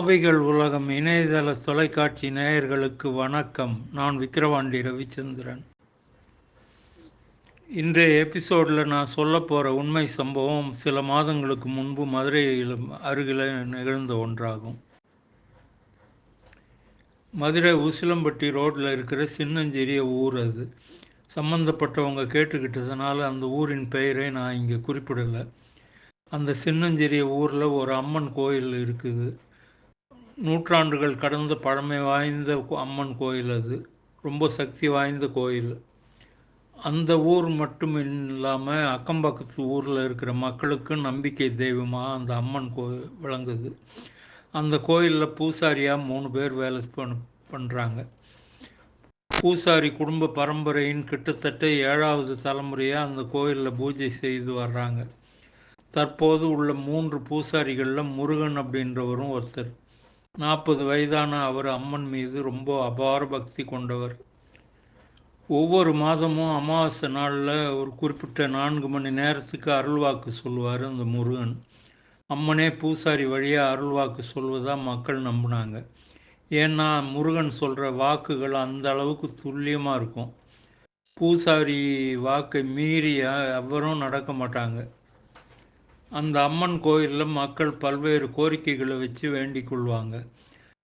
ஆவிகள் உலகம் இணையதள தொலைக்காட்சி நேயர்களுக்கு வணக்கம். நான் விக்கிரவாண்டி ரவிச்சந்திரன். இன்றைய எபிசோடில் நான் சொல்ல போகிற உண்மை சம்பவம் சில மாதங்களுக்கு முன்பு மதுரையில் அருகில் நிகழ்ந்த ஒன்றாகும். மதுரை உசிலம்பட்டி ரோட்டில் இருக்கிற சின்னஞ்சிறிய ஊர் அது. சம்மந்தப்பட்டவங்க கேட்டுக்கிட்டதுனால அந்த ஊரின் பெயரை நான் இங்கே குறிப்பிடலை. அந்த சின்னஞ்சிறிய ஊரில் ஒரு அம்மன் கோயில் இருக்குது. நூற்றாண்டுகள் கடந்த பழமை வாய்ந்த அம்மன் கோயில் அது. ரொம்ப சக்தி வாய்ந்த கோயில். அந்த ஊர் மட்டும் இல்லாமல் அக்கம் பக்கத்து ஊரில் இருக்கிற மக்களுக்கு நம்பிக்கை தெய்வமாக அந்த அம்மன் கோ விளங்குது. அந்த கோயிலில் பூசாரியாக மூணு பேர் வேலை பண் பண்ணுறாங்க பூசாரி குடும்ப பரம்பரையின் கிட்டத்தட்ட ஏழாவது தலைமுறையாக அந்த கோயிலில் பூஜை செய்து வர்றாங்க. தற்போது உள்ள மூன்று பூசாரிகளில் முருகன் அப்படின்றவரும் ஒருத்தர். நாற்பது வயதான அவர் அம்மன் மீது ரொம்ப அபார பக்தி கொண்டவர். ஒவ்வொரு மாதமும் அமாவாசை நாளில் ஒரு குறிப்பிட்ட நான்கு மணி நேரத்துக்கு அருள்வாக்கு சொல்லுவார் அந்த முருகன். அம்மனே பூசாரி வழியாக அருள்வாக்கு சொல்வதாக மக்கள் நம்பினாங்க. ஏன்னா முருகன் சொல்கிற வாக்குகள் அந்த அளவுக்கு துல்லியமாக இருக்கும். பூசாரி வாக்கை மீறி எவரும் நடக்க மாட்டாங்க. அந்த அம்மன் கோயிலில் மக்கள் பல்வேறு கோரிக்கைகளை வச்சு வேண்டிக் கொள்வாங்க.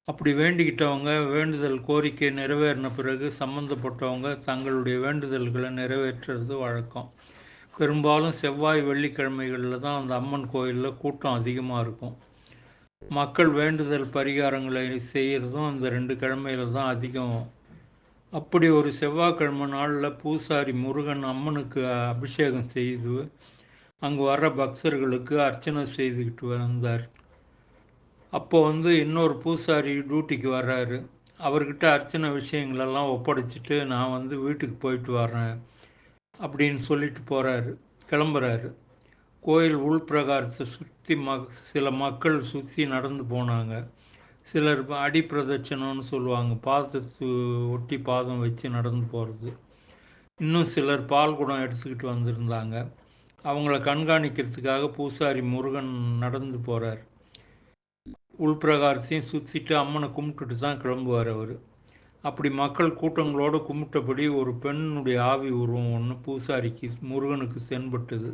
அப்படி வேண்டிக்கிட்டவங்க வேண்டுதல் கோரிக்கை நிறைவேறின பிறகு சம்மந்தப்பட்டவங்க தங்களுடைய வேண்டுதல்களை நிறைவேற்றுறது வழக்கம். பெரும்பாலும் செவ்வாய் வெள்ளிக்கிழமைகளில் தான் அந்த அம்மன் கோயிலில் கூட்டம் அதிகமாக இருக்கும். மக்கள் வேண்டுதல் பரிகாரங்களை செய்கிறதும் அந்த ரெண்டு கிழமையில் தான் அதிகம். அப்படி ஒரு செவ்வாய்க்கிழமை நாளில் பூசாரி முருகன் அம்மனுக்கு அபிஷேகம் செய்து அங்கே வர்ற பக்தர்களுக்கு அர்ச்சனை செய்துக்கிட்டு வந்தார். அப்போ வந்து இன்னொரு பூசாரி டியூட்டிக்கு வர்றாரு. அவர்கிட்ட அர்ச்சனை விஷயங்களெல்லாம் ஒப்படைச்சிட்டு நான் வந்து வீட்டுக்கு போயிட்டு வர்றேன் அப்படின்னு சொல்லிட்டு போகிறாரு கிளம்புறாரு. கோயில் உள்பிரகாரத்தை சுற்றி மக் சில மக்கள் சுற்றி நடந்து போனாங்க. சிலர் அடி பிரதட்சணம்னு சொல்லுவாங்க. பாதத்து ஒட்டி பாதம் வச்சு நடந்து போகிறது இன்னும் சிலர் பால் குடம் எடுத்துக்கிட்டு வந்திருந்தாங்க. அவங்கள கண்காணிக்கிறதுக்காக பூசாரி முருகன் நடந்து போகிறார் உள்பிரகாரத்தையும் சுற்றிட்டு அம்மனை கும்பிட்டுட்டு தான் கிளம்புவார் அவர். அப்படி மக்கள் கூட்டங்களோடு கும்பிட்டபடி ஒரு பெண்ணுடைய ஆவி உருவம் ஒன்று பூசாரிக்கு முருகனுக்கு தென்பட்டது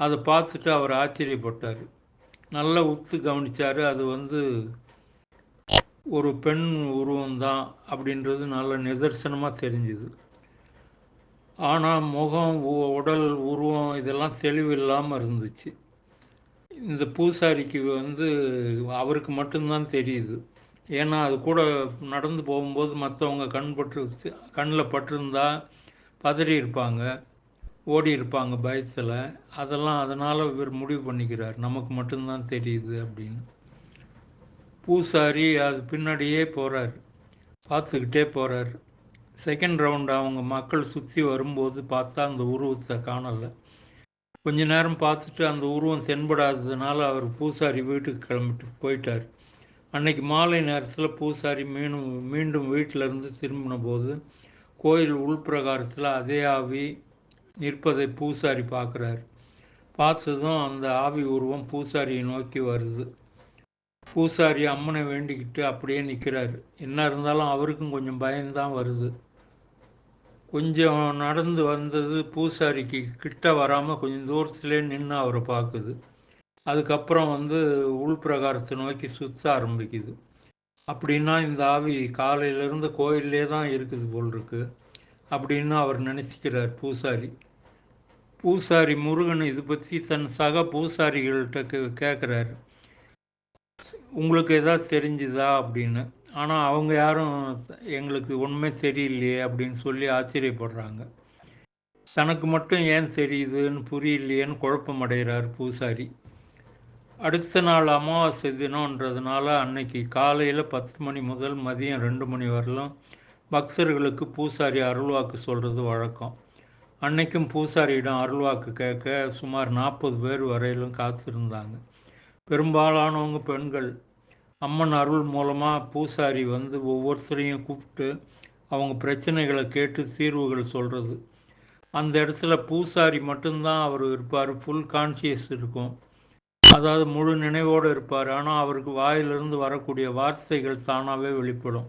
அதை பார்த்துட்டு அவர் ஆச்சரியப்பட்டார். நல்லா உத்து கவனித்தார் அது வந்து ஒரு பெண் உருவம் தான் அப்படின்றது நல்ல நிதர்சனமாக தெரிஞ்சுது. ஆனால் முகம் உடல் உருவம் இதெல்லாம் தெளிவு இல்லாமல் இருந்துச்சு. இந்த பூசாரிக்கு வந்து அவருக்கு மட்டும்தான் தெரியுது. ஏன்னா அது கூட நடந்து போகும்போது மற்றவங்க கண் பட்டு கண்ணில் பட்டிருந்தா பதறி இருப்பாங்க ஓடி இருப்பாங்க பயத்தில். அதெல்லாம் அதனால் இவர் முடிவு பண்ணிக்கிறார். நமக்கு மட்டும்தான் தெரியுது அப்படின்னு. பூசாரி அது பின்னாடியே போகிறார் பார்த்துக்கிட்டே போகிறார் செகண்ட் ரவுண்ட் அவங்க மக்கள் சுற்றி வரும்போது பார்த்தா அந்த உருவத்தை காணலை. கொஞ்ச நேரம் பார்த்துட்டு அந்த உருவம் தென்படாததுனால அவர் பூசாரி வீட்டுக்கு கிளம்பிட்டு போயிட்டார். அன்னைக்கு மாலை நேரத்தில் பூசாரி மீண்டும் மீண்டும் வீட்டிலேருந்து திரும்பின போது கோயில் உள்பிரகாரத்தில் அதே ஆவி நிற்பதை பூசாரி பார்க்குறார். பார்த்ததும் அந்த ஆவி உருவம் பூசாரியை நோக்கி வருது. பூசாரி அம்மனை வேண்டிக்கிட்டு அப்படியே நிற்கிறார் என்ன இருந்தாலும் அவருக்கும் கொஞ்சம் பயம்தான் வருது. கொஞ்சம் நடந்து வந்தது பூசாரிக்கு கிட்ட வராமல் கொஞ்சம் தூரத்துலேயே நின்று அவரை பார்க்குது. அதுக்கப்புறம் வந்து உள்பிரகாரத்தை நோக்கி சுற்ற ஆரம்பிக்குது. அப்படின்னா இந்த ஆவி காலையிலேருந்து கோயிலே தான் இருக்குது போல் இருக்கு அப்படின்னு அவர் நினச்சிக்கிறார் பூசாரி. பூசாரி முருகன் இது பற்றி தன் சக பூசாரிகள்கிட்ட கேட்குறாரு உங்களுக்கு எதாவது தெரிஞ்சுதா அப்படின்னு. ஆனால் அவங்க யாரும் எங்களுக்கு ஒன்றுமே தெரியலையே அப்படின்னு சொல்லி ஆச்சரியப்படுறாங்க. தனக்கு மட்டும் ஏன் தெரியுதுன்னு புரியலையேன்னு குழப்பம் அடைகிறார் பூசாரி. அடுத்த நாள் அமாவாசை தினம்ன்றதுனால அன்னைக்கு காலையில் பத்து மணி முதல் மதியம் ரெண்டு மணி வரலும் பக்தர்களுக்கு பூசாரி அருள்வாக்கு சொல்கிறது வழக்கம். அன்னைக்கும் பூசாரியிடம் அருள்வாக்கு கேட்க சுமார் நாற்பது பேர் வரையிலும் காத்திருந்தாங்க. பெரும்பாலானவங்க பெண்கள். அம்மன் அருள் மூலமாக பூசாரி வந்து ஒவ்வொருத்தரையும் கூப்பிட்டு அவங்க பிரச்சனைகளை கேட்டு தீர்வுகள் சொல்கிறது அந்த இடத்துல பூசாரி மட்டும்தான் அவர் இருப்பார். ஃபுல் கான்ஷியஸ் இருக்கும். அதாவது முழு நினைவோடு இருப்பார். ஆனால் அவருக்கு வாயிலிருந்து வரக்கூடிய வார்த்தைகள் தானாகவே வெளிப்படும்.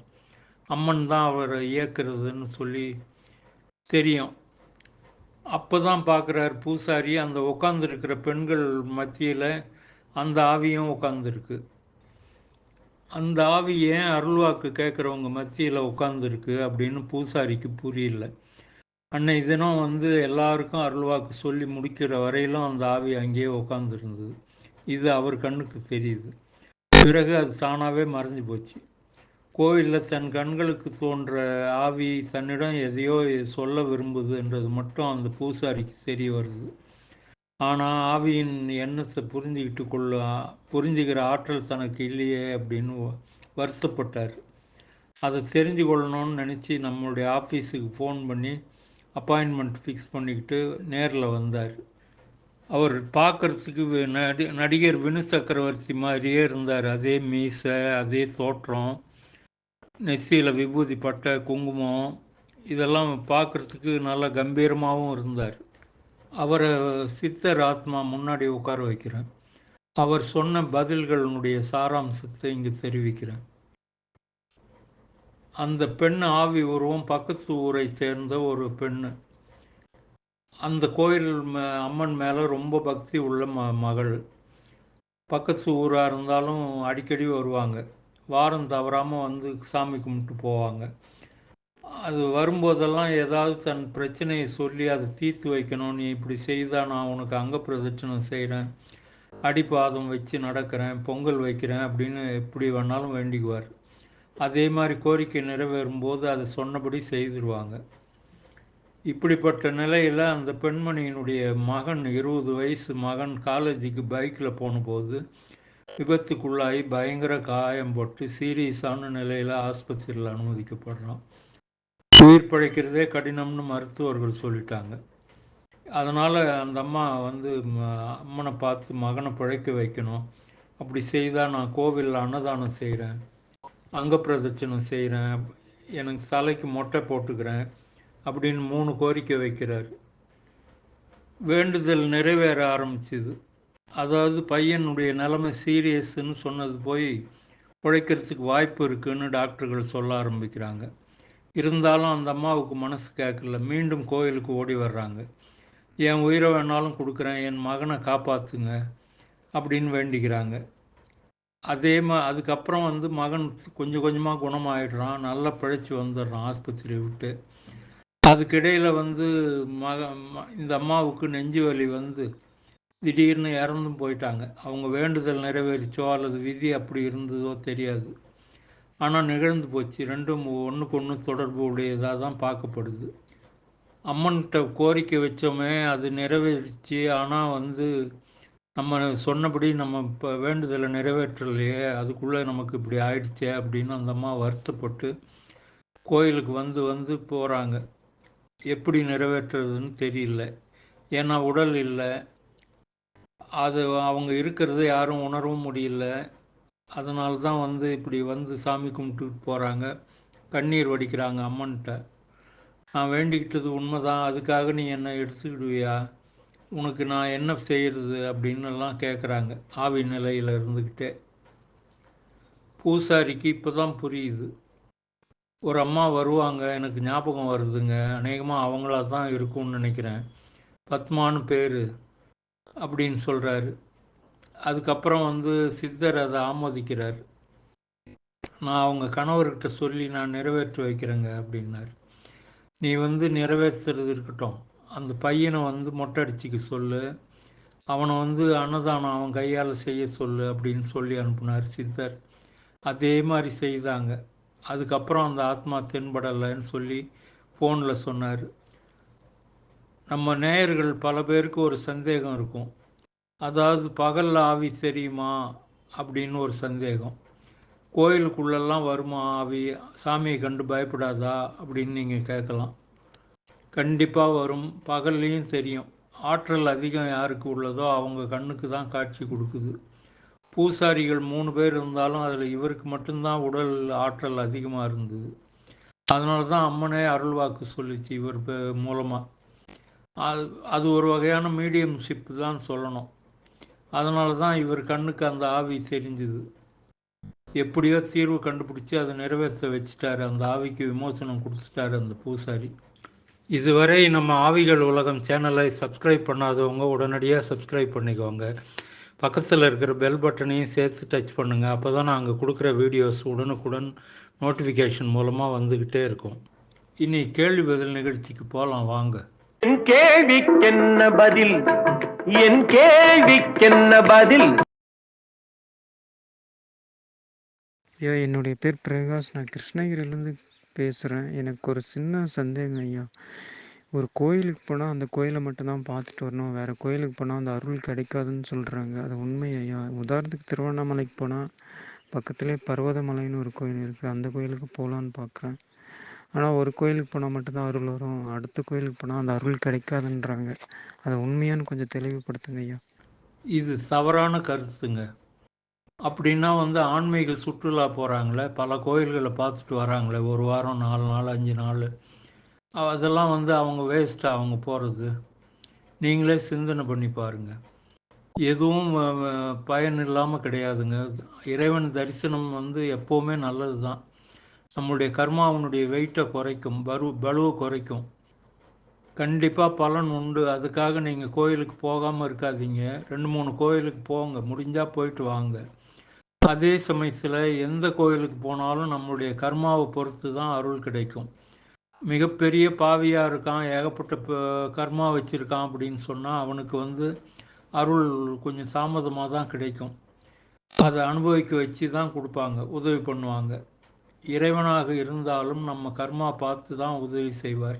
அம்மன் தான் அவரை இயக்குறதுன்னு சொல்லி தெரியும். அப்போ தான் பார்க்குறார் பூசாரி. அந்த உட்காந்துருக்கிற பெண்கள் மத்தியில் அந்த ஆவியும் உட்காந்துருக்கு அந்த ஆவி ஏன் அருள்வாக்கு கேட்குறவங்க மத்தியில் உட்காந்துருக்கு அப்படின்னு பூசாரிக்கு புரியல. அன்னை தினம் வந்து எல்லாருக்கும் அருள்வாக்கு சொல்லி முடிக்கிற வரையிலும் அந்த ஆவி அங்கேயே உட்காந்துருந்தது இது அவர் கண்ணுக்கு தெரியுது. பிறகு அது தானாகவே மறைஞ்சு போச்சு. கோவிலில் தன் கண்களுக்கு தோன்ற ஆவி தன்னிடம் எதையோ சொல்ல விரும்புது என்றது மட்டும் அந்த பூசாரிக்கு தெரிய வருது. ஆனால் ஆவியின் எண்ணத்தை புரிஞ்சுக்கிட்டு கொள்ள புரிஞ்சுக்கிற ஆற்றல் தனக்கு இல்லையே அப்படின்னு வருத்தப்பட்டார். அதை தெரிஞ்சு கொள்ளணும்னு நினச்சி நம்மளுடைய ஆஃபீஸுக்கு ஃபோன் பண்ணி அப்பாயின்மெண்ட் ஃபிக்ஸ் பண்ணிக்கிட்டு நேரில் வந்தார். அவர் பார்க்குறதுக்கு நடி நடிகர் வினு சக்கரவர்த்தி மாதிரியே இருந்தார். அதே மீசை அதே தோற்றம் நெத்தியில் விபூதி பட்டை குங்குமம் இதெல்லாம் பார்க்குறதுக்கு நல்லா கம்பீரமாகவும் இருந்தார். அவரை சித்தர் ஆத்மா முன்னாடி உட்கார வைக்கிறேன். அவர் சொன்ன பதில்களுடைய சாராம்சத்தை இங்கு தெரிவிக்கிறேன். அந்த பெண் ஆவி உருவம் பக்கத்து ஊரை சேர்ந்த ஒரு பெண் அந்த கோயில் அம்மன் மேலே ரொம்ப பக்தி உள்ள ம மகள். பக்கத்து ஊராக இருந்தாலும் அடிக்கடி வருவாங்க. வாரம் தவறாமல் வந்து சாமி கும்பிட்டு போவாங்க. அது வரும்போதெல்லாம் ஏதாவது தன் பிரச்சனையை சொல்லி அதை தீர்த்து வைக்கணும். நீ இப்படி செய்தால் நான் உனக்கு அங்க பிரதட்சணம் செய்கிறேன் அடிப்பாதம் வச்சு நடக்கிறேன் பொங்கல் வைக்கிறேன் அப்படின்னு எப்படி வேணாலும் வேண்டிக்குவார். அதே மாதிரி கோரிக்கை நிறைவேறும் போது அதை சொன்னபடி செய்திருவாங்க. இப்படிப்பட்ட நிலையில் அந்த பெண்மணியினுடைய மகன் இருபது வயசு மகன் காலேஜுக்கு பைக்கில் போனபோது விபத்துக்குள்ளாகி பயங்கர காயம் போட்டு சீரியஸான நிலையில் ஆஸ்பத்திரியில் அனுமதிக்கப்படுறான். உயிர் பிழைக்கிறதே கடினம்னு மருத்துவர்கள் சொல்லிட்டாங்க. அதனால் அந்த அம்மா வந்து அம்மனை பார்த்து மகனை பிழைக்க வைக்கணும். அப்படி செய்தால் நான் கோவிலில் அன்னதானம் செய்கிறேன் அங்க பிரதட்சணம் செய்கிறேன் எனக்கு தலைக்கு மொட்டை போட்டுக்கிறேன் அப்படின்னு மூணு கோரிக்கை வைக்கிறார். வேண்டுதல் நிறைவேற ஆரம்பிச்சுது. அதாவது பையனுடைய நிலைமை சீரியஸ்ன்னு சொன்னது போய் பிழைக்கிறதுக்கு வாய்ப்பு இருக்குதுன்னு டாக்டர்கள் சொல்ல ஆரம்பிக்கிறாங்க. இருந்தாலும் அந்த அம்மாவுக்கு மனசு கேட்கல மீண்டும் கோயிலுக்கு ஓடி வர்றாங்க. என் உயிரை வேணாலும் கொடுக்குறேன். என் மகனை காப்பாற்றுங்க அப்படின்னு வேண்டிக்கிறாங்க. அதே மா அதுக்கப்புறம் வந்து மகன் கொஞ்சம் கொஞ்சமாக குணமாயிடுறான். நல்லா பிழைச்சி வந்துடுறான் ஆஸ்பத்திரியை விட்டு. அதுக்கிடையில் வந்து மக இந்த அம்மாவுக்கு நெஞ்சு வலி வந்து திடீர்னு இறந்தும் போயிட்டாங்க. அவங்க வேண்டுதல் நிறைவேறிச்சோ அல்லது விதி அப்படி இருந்ததோ தெரியாது. ஆனால் நிகழ்ந்து போச்சு. ரெண்டும் ஒன்றுக்கு ஒன்று தொடர்பு உடையதாக தான் பார்க்கப்படுது. அம்மன்கிட்ட கோரிக்கை வச்சோமே அது நிறைவேறிச்சு. ஆனால் வந்து நம்ம சொன்னபடி நம்ம இப்போ வேண்டுதலை நிறைவேற்றலையே அதுக்குள்ளே நமக்கு இப்படி ஆயிடுச்சே அப்படின்னு அந்த அம்மா வருத்தப்பட்டு கோயிலுக்கு வந்து வந்து போகிறாங்க எப்படி நிறைவேற்றுறதுன்னு தெரியல. ஏன்னா உடல் இல்லை. அது அவங்க இருக்கிறத யாரும் உணரவும் முடியல. அதனால தான் வந்து இப்படி வந்து சாமி கும்பிட்டுட்டு போகிறாங்க கண்ணீர் வடிக்கிறாங்க அம்மன்கிட்ட நான் வேண்டிக்கிட்டது உண்மைதான். அதுக்காக நீ என்னை எடுத்துக்கிடுவியா? உனக்கு நான் என்ன செய்கிறது அப்படின்னுலாம் கேட்குறாங்க ஆவி நிலையில் இருந்துக்கிட்டே பூசாரிக்கு இப்போ தான் புரியுது. ஒரு அம்மா வருவாங்க. எனக்கு ஞாபகம் வருதுங்க. அநேகமாக அவங்களா தான் இருக்கும்னு நினைக்கிறேன். பத்மான்னு பேர். அப்படின்னு சொல்கிறாரு அதுக்கப்புறம் வந்து சித்தர் அதை ஆமோதிக்கிறார். நான் அவங்க கணவர்கிட்ட சொல்லி நான் நிறைவேற்றி வைக்கிறேங்க அப்படின்னார். நீ வந்து நிறைவேற்றுறது இருக்கட்டும். அந்த பையனை வந்து மொட்டை அடிச்சுக்க சொல்லு. அவனை வந்து அன்னதானம் அவன் கையால் செய்ய சொல்லு அப்படின்னு சொல்லி அனுப்புனார் சித்தர். அதே மாதிரி செய்தாங்க. அதுக்கப்புறம் அந்த ஆத்மா தென்படலைன்னு சொல்லி ஃபோனில் சொன்னார். நம்ம நேயர்கள் பல பேருக்கு ஒரு சந்தேகம் இருக்கும். அதாவது பகலில் ஆவி தெரியுமா அப்படின்னு ஒரு சந்தேகம். கோயிலுக்குள்ளெல்லாம் வருமா ஆவி? சாமியை கண்டு பயப்படாதா அப்படின்னு நீங்கள் கேட்கலாம். கண்டிப்பாக வரும். பகல்லையும் தெரியும். ஆற்றல் அதிகம் யாருக்கு உள்ளதோ அவங்க கண்ணுக்கு தான் காட்சி கொடுக்குது. பூசாரிகள் மூணு பேர் இருந்தாலும் அதில் இவருக்கு மட்டும்தான் உடல் ஆற்றல் அதிகமாக இருந்தது. அதனால தான் அம்மனே அருள்வாக்கு சொல்லிச்சு இவர் மூலமாக அது அது ஒரு வகையான மீடியம்ஷிப் தான் சொல்லணும். அதனால தான் இவர் கண்ணுக்கு அந்த ஆவி தெரிஞ்சுது. எப்படியோ தீர்வு கண்டுபிடிச்சி அதை நிறைவேற்ற வச்சுட்டாரு. அந்த ஆவிக்கு விமோசனம் கொடுத்துட்டாரு அந்த பூசாரி. இதுவரை நம்ம ஆவிகள் உலகம் சேனலை சப்ஸ்கிரைப் பண்ணாதவங்க உடனடியாக சப்ஸ்கிரைப் பண்ணிக்கோங்க. பக்கத்தில் இருக்கிற பெல் பட்டனையும் சேர்த்து டச் பண்ணுங்கள் அப்போ தான் நாங்கள் கொடுக்குற வீடியோஸ் உடனுக்குடன் நோட்டிஃபிகேஷன் மூலமாக வந்துக்கிட்டே இருக்கும். இனி கேள்வி பதில் நிகழ்ச்சிக்கு போகலாம் வாங்க. கேள்விக்கென்ன பதில்? என் கேள்விக்கென்ன பதில்? ஐயா என்னுடைய பேர் பிரகாஷ். நான் கிருஷ்ணகிரியிலேருந்து பேசுகிறேன் எனக்கு ஒரு சின்ன சந்தேகம் ஐயா. ஒரு கோயிலுக்கு போனால் அந்த கோயிலை மட்டும்தான் பார்த்துட்டு வரணும். வேறு கோயிலுக்கு போனால் அந்த அருள் கிடைக்காதுன்னு சொல்கிறாங்க அது உண்மை ஐயா. உதாரணத்துக்கு திருவண்ணாமலைக்கு போனால் பக்கத்துலேயே பர்வதமலைன்னு ஒரு கோயில் இருக்குது அந்த கோயிலுக்கு போகலான்னு பார்க்குறேன். ஆனால் ஒரு கோயிலுக்கு போனால் மட்டும்தான் அருள் வரும். அடுத்த கோயிலுக்கு போனால் அந்த அருள் கிடைக்காதுன்றாங்க. அதை உண்மையான்னு கொஞ்சம் தெளிவுபடுத்துங்க ஐயா. இது தவறான கருத்துங்க. அப்படின்னா வந்து ஆன்மீக சுற்றுலா போகிறாங்களே பல கோயில்களை பார்த்துட்டு வராங்களே ஒரு வாரம் நாலு நாள் அஞ்சு நாள். அதெல்லாம் வந்து அவங்க வேஸ்ட்டாக அவங்க போகிறது நீங்களே சிந்தனை பண்ணி பாருங்கள் எதுவும் பயன் இல்லாமல் கிடையாதுங்க. இறைவன் தரிசனம் வந்து எப்போவுமே நல்லது தான் நம்மளுடைய கர்மாவனுடைய வெயிட்டை குறைக்கும் பரு பலுவை குறைக்கும். கண்டிப்பாக பலன் உண்டு. அதுக்காக நீங்கள் கோயிலுக்கு போகாமல் இருக்காதீங்க. ரெண்டு மூணு கோயிலுக்கு போங்க. முடிஞ்சால் போயிட்டு வாங்க. அதே சமயத்தில் எந்த கோயிலுக்கு போனாலும் நம்மளுடைய கர்மாவை பொறுத்து தான் அருள் கிடைக்கும். மிகப்பெரிய பாவியாக இருக்கான் ஏகப்பட்ட கர்மா வச்சுருக்கான் அப்படின்னு சொன்னால் அவனுக்கு வந்து அருள் கொஞ்சம் தாமதமாக தான் கிடைக்கும். அதை அனுபவிக்க வச்சு தான் கொடுப்பாங்க. உதவி பண்ணுவாங்க. இறைவனாக இருந்தாலும் நம்ம கர்மா பார்த்து தான் உதவி செய்வார்.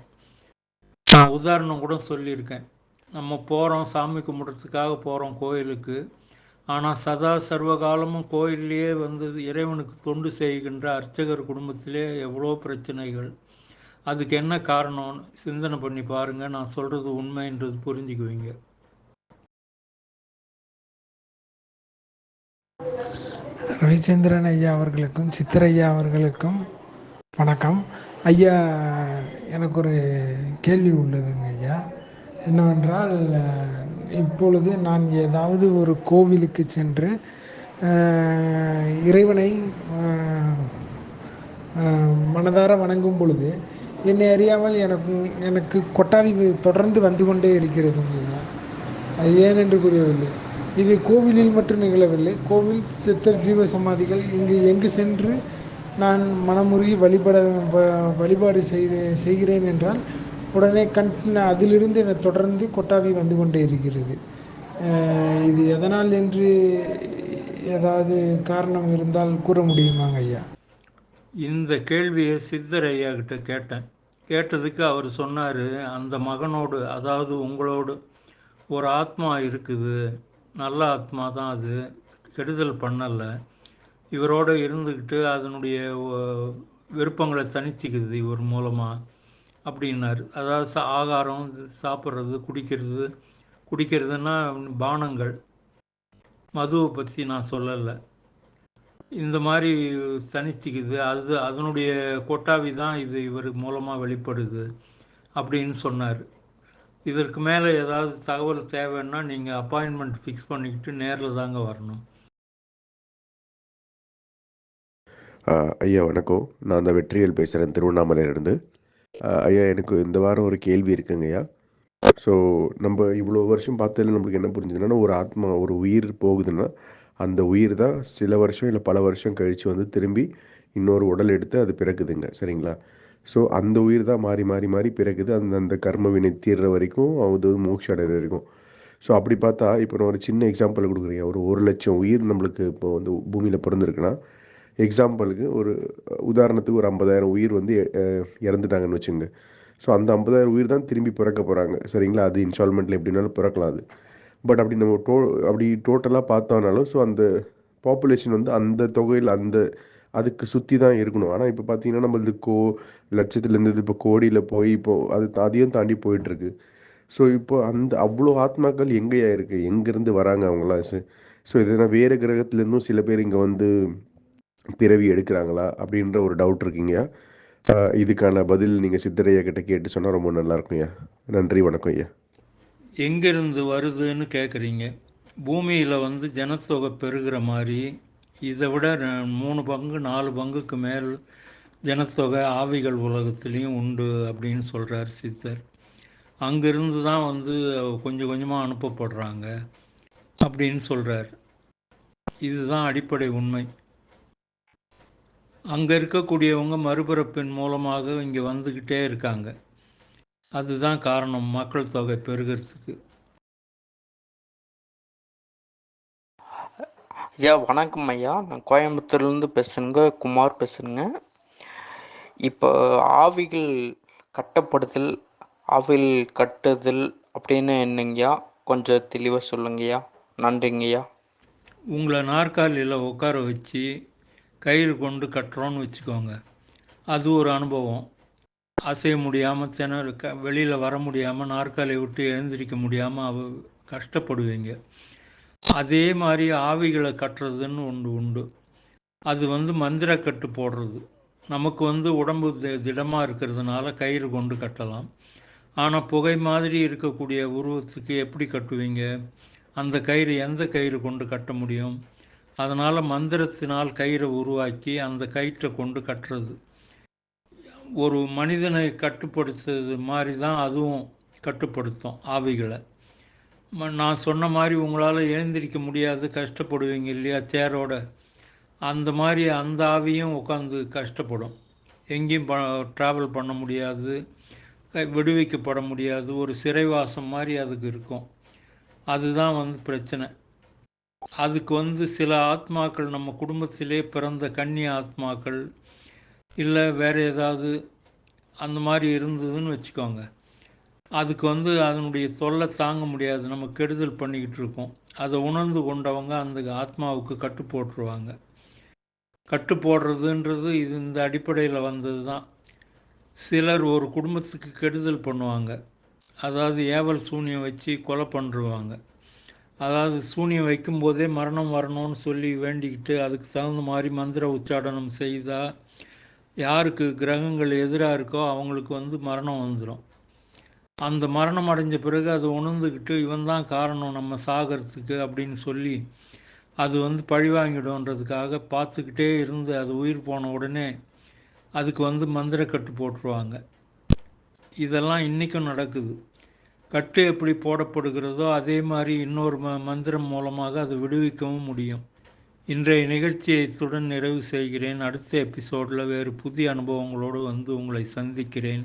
நான் உதாரணம் கூட சொல்லியிருக்கேன். நம்ம போகிறோம் சாமி கும்பிட்றதுக்காக போகிறோம் கோயிலுக்கு. ஆனால் சதா சர்வகாலமும் கோயில்லையே வந்து இறைவனுக்கு தொண்டு செய்கின்ற அர்ச்சகர் குடும்பத்திலே எவ்வளோ பிரச்சனைகள். அதுக்கு என்ன காரணம்னு சிந்தனை பண்ணி பாருங்கள் நான் சொல்கிறது உண்மைன்றது புரிஞ்சுக்குவீங்க. ரவிச்சந்திரன் ஐயா அவர்களுக்கும் சித்திரையா அவர்களுக்கும் வணக்கம். ஐயா எனக்கு ஒரு கேள்வி உள்ளதுங்க ஐயா. என்னவென்றால் இப்பொழுது நான் ஏதாவது ஒரு கோவிலுக்கு சென்று இறைவனை மனதார வணங்கும் பொழுது என்னை அறியாமல் எனக்கு எனக்கு கொட்டாவி தொடர்ந்து வந்து கொண்டே இருக்கிறதுங்க ஐயா. ஏன் என்று புரியவில்லை. இது கோவிலில் மட்டும் நிகழவில்லை. கோவில் சித்தர் ஜீவ சமாதிகள் இங்கு எங்கு சென்று நான் மனமுருகி வழிபட வழிபாடு செய்து செய்கிறேன் என்றால் உடனே கண் அதிலிருந்து என்னை தொடர்ந்து கொட்டாவி வந்து கொண்டே இருக்கிறது. இது எதனால் என்று ஏதாவது காரணம் இருந்தால் கூற முடியுமாங்க ஐயா? இந்த கேள்வியை சித்தர் ஐயா கிட்ட கேட்டேன். கேட்டதுக்கு அவர் சொன்னார் அந்த மகனோடு அதாவது உங்களோடு ஒரு ஆத்மா இருக்குது. நல்ல ஆத்மா தான் அது. கெடுதல் பண்ணலை. இவரோட இருந்துக்கிட்டு அதனுடைய விருப்பங்களை தனிச்சிக்குது இவர் மூலமாக அப்படின்னாரு. அதாவது சா- ஆகாரம் சாப்பிட்றது குடிக்கிறது குடிக்கிறதுன்னா பானங்கள். மதுவை பற்றி நான் சொல்லலை. இந்த மாதிரி தனிச்சிக்குது. அது அதனுடைய கொட்டாவி தான் இது இவர் மூலமாக வெளிப்படுது அப்படின்னு சொன்னார். இதற்கு மேலே ஏதாவது தகவல் தேவைன்னா நீங்கள் அப்பாயின்மெண்ட் ஃபிக்ஸ் பண்ணிக்கிட்டு நேரில் தாங்க வரணும். ஐயா வணக்கம். நான் அந்த வெற்றிகள் பேசுகிறேன் திருவண்ணாமலையிலேருந்து. ஐயா எனக்கு இந்த வாரம் ஒரு கேள்வி இருக்குங்க ஐயா. ஸோ நம்ம இவ்வளோ வருஷம் பார்த்ததுல நம்மளுக்கு என்ன புரிஞ்சுதுன்னா ஒரு ஆத்மா ஒரு உயிர் போகுதுன்னா அந்த உயிர் தான் சில வருஷம் இல்லை பல வருஷம் கழித்து வந்து திரும்பி இன்னொரு உடல் எடுத்து அது பிறக்குதுங்க. சரிங்களா? ஸோ அந்த உயிர் தான் மாறி மாறி மாறி பிறகுது. அந்த அந்த கர்ம வினை தீர்ற வரைக்கும் அது மோட்ச அடைகிற வரைக்கும். ஸோ அப்படி பார்த்தா இப்போ நான் ஒரு சின்ன எக்ஸாம்பிள் கொடுக்குறேன். ஒரு ஒரு லட்சம் உயிர் நம்மளுக்கு இப்போ வந்து பூமியில் பிறந்திருக்குன்னா எக்ஸாம்பிளுக்கு ஒரு உதாரணத்துக்கு ஒரு ஐம்பதாயிரம் உயிர் வந்து இறந்துட்டாங்கன்னு வச்சுங்க ஸோ அந்த ஐம்பதாயிரம் உயிர் தான் திரும்பி பிறக்க போகிறாங்க சரிங்களா? அது இன்ஸ்டால்மெண்ட்டில் எப்படினாலும் பிறக்கலாம் அது. பட் அப்படி நம்ம டோ அப்படி டோட்டலாக பார்த்தோம்னாலும் ஸோ அந்த பாப்புலேஷன் வந்து அந்த தொகையில் அந்த அதுக்கு சுற்றி தான் இருக்கணும். ஆனால் இப்போ பார்த்தீங்கன்னா நம்மளது கோ லட்சத்துலேருந்து இப்போ கோடியில் போய் இப்போது அது அதையும் தாண்டி போயிட்டுருக்கு. ஸோ இப்போ அந்த அவ்வளோ ஆத்மாக்கள் எங்கேயா இருக்குது எங்கேருந்து வராங்க அவங்களாம் ஸோ இதனால் வேறு கிரகத்துலேருந்தும் சில பேர் இங்கே வந்து பிறவி எடுக்கிறாங்களா? அப்படின்ற ஒரு டவுட் இருக்குங்கய்யா இதுக்கான பதில் நீங்கள் சித்தரையா கிட்ட கேட்டு சொன்னால் ரொம்ப நல்லாயிருக்கும் ஐயா. நன்றி வணக்கம் ஐயா. எங்கேருந்து வருதுன்னு கேட்குறீங்க பூமியில் வந்து ஜனத்தொகை பெருகிற மாதிரி இதை விட மூணு பங்கு நாலு பங்குக்கு மேல் ஜனத்தொகை ஆவிகள் உலகத்துலேயும் உண்டு அப்படின்னு சொல்கிறார் சித்தர். அங்கிருந்து தான் வந்து கொஞ்சம் கொஞ்சமாக அனுப்பப்படுறாங்க அப்படின்னு சொல்கிறார் இதுதான் அடிப்படை உண்மை. அங்கே இருக்கக்கூடியவங்க மறுபிறப்பின் மூலமாக இங்கே வந்துக்கிட்டே இருக்காங்க. அதுதான் காரணம். மக்கள் தொகை பெருகிறதுக்கு. ஐயா வணக்கம் ஐயா. நான் கோயம்புத்தூர்லேருந்து பேசுகிறேங்க குமார் பேசுகிறேங்க இப்போ ஆவிகள் கட்டப்படுதல் ஆவில் கட்டுதல் அப்படின்னு என்னங்கய்யா கொஞ்சம் தெளிவாக சொல்லுங்கய்யா நன்றிங்கய்யா உங்களை நாற்காலியில் உட்கார வச்சு கயிறு கொண்டு கட்டுறோன்னு வச்சுக்கோங்க. அது ஒரு அனுபவம். அசைய முடியாமல் திணறு க வெளியில் வர முடியாமல் நாற்காலியை விட்டு எழுந்திரிக்க முடியாமல் அவ கஷ்டப்படுவீங்க. அதே மாதிரி ஆவிகளை கட்டுறதுன்னு ஒன்று உண்டு. அது வந்து மந்திர கட்டு போடுறது. நமக்கு வந்து உடம்பு தி- திடமாக இருக்கிறதுனால கயிறு கொண்டு கட்டலாம். ஆனால் புகை மாதிரி இருக்கக்கூடிய உருவத்துக்கு எப்படி கட்டுவீங்க? அந்த கயிறு எந்த கயிறு கொண்டு கட்ட முடியும்? அதனால் மந்திரத்தினால் கயிறை உருவாக்கி அந்த கயிற்றை கொண்டு கட்டுறது. ஒரு மனிதனை கட்டுப்படுத்துறது மாதிரி தான் அதுவும் கட்டுப்படுத்தும் ஆவிகளை. நான் சொன்ன மாதிரி உங்களால் எழுந்திருக்க முடியாது கஷ்டப்படுவீங்க இல்லையா தேரோட அந்த மாதிரி அந்த ஆவியும் உட்காந்து கஷ்டப்படும். எங்கேயும் ப ட்ராவல் பண்ண முடியாது விடுவிக்கப்பட முடியாது ஒரு சிறைவாசம் மாதிரி அதுக்கு இருக்கும். அதுதான் வந்து பிரச்சனை. அதுக்கு வந்து சில ஆத்மாக்கள் நம்ம குடும்பத்திலே பிறந்த கன்னி ஆத்மாக்கள் இல்லை வேறு ஏதாவது அந்த மாதிரி இருந்ததுன்னு வச்சுக்கோங்க. அதுக்கு வந்து அதனுடைய தொல்லை தாங்க முடியாது. நம்ம கெடுதல் பண்ணிக்கிட்டு இருக்கோம். அதை உணர்ந்து கொண்டவங்க அந்த ஆத்மாவுக்கு கட்டு போட்டுருவாங்க. கட்டு போடுறதுன்றது இது இந்த அடிப்படையில் வந்தது தான். சிலர் ஒரு குடும்பத்துக்கு கெடுதல் பண்ணுவாங்க. அதாவது ஏவல் சூனியம் வச்சு கொலை பண்ணுருவாங்க அதாவது சூனியம் வைக்கும்போதே மரணம் வரணும்னு சொல்லி வேண்டிக்கிட்டு அதுக்கு தகுந்த மாதிரி மந்திர உச்சாடனம் செய்தால் யாருக்கு கிரகங்கள் எதிராக இருக்கோ அவங்களுக்கு வந்து மரணம் வந்துடும் அந்த மரணம் அடைஞ்ச பிறகு அது உணர்ந்துக்கிட்டு இவன் தான் காரணம் நம்ம சாகிறதுக்கு அப்படின்னு சொல்லி அது வந்து பழிவாங்கிடும்ன்றதுக்காக பார்த்துக்கிட்டே இருந்து அது உயிர் போன உடனே அதுக்கு வந்து மந்திர கட்டு போட்டுருவாங்க. இதெல்லாம் இன்றைக்கும் நடக்குது. கட்டு எப்படி போடப்படுகிறதோ அதே மாதிரி இன்னொரு ம மந்திரம் மூலமாக அது விடுவிக்கவும் முடியும். இன்றைய நிகழ்ச்சியை இத்துடன் நிறைவு செய்கிறேன். அடுத்த எபிசோடில் வேறு புதிய அனுபவங்களோடு வந்து உங்களை சந்திக்கிறேன்.